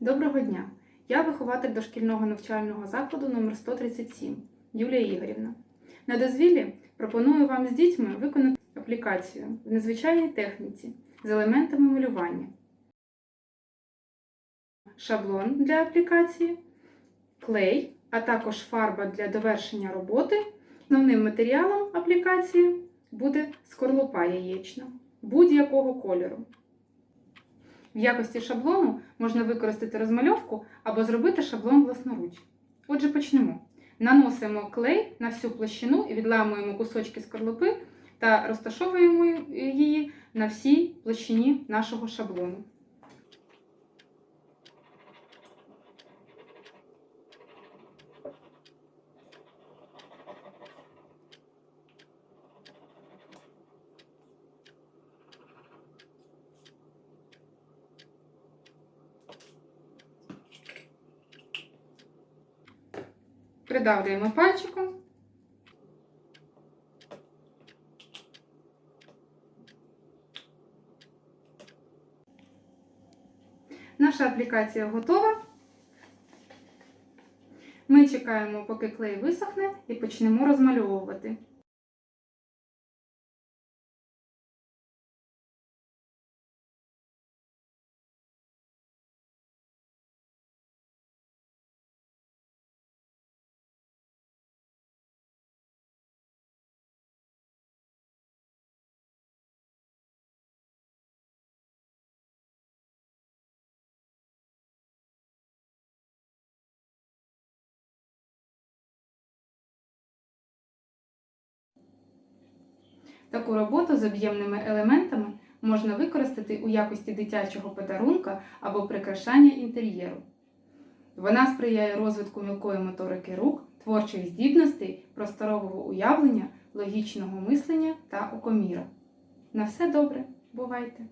Доброго дня! Я вихователь дошкільного навчального закладу номер 137 Юлія Ігорівна. На дозвіллі пропоную вам з дітьми виконати аплікацію в незвичайній техніці з елементами малювання. Шаблон для аплікації, клей, а також фарба для довершення роботи. Основним матеріалом аплікації буде скорлупа яєчна будь-якого кольору. В якості шаблону можна використати розмальовку або зробити шаблон власноруч. Отже, почнемо. Наносимо клей на всю площину і відламуємо кусочки скорлупи та розташовуємо її на всій площині нашого шаблону. Придавлюємо пальчиком. Наша аплікація готова. Ми чекаємо, поки клей висохне, і почнемо розмальовувати. Таку роботу з об'ємними елементами можна використати у якості дитячого подарунка або прикрашання інтер'єру. Вона сприяє розвитку мілкої моторики рук, творчих здібностей, просторового уявлення, логічного мислення та окоміра. На все добре, бувайте!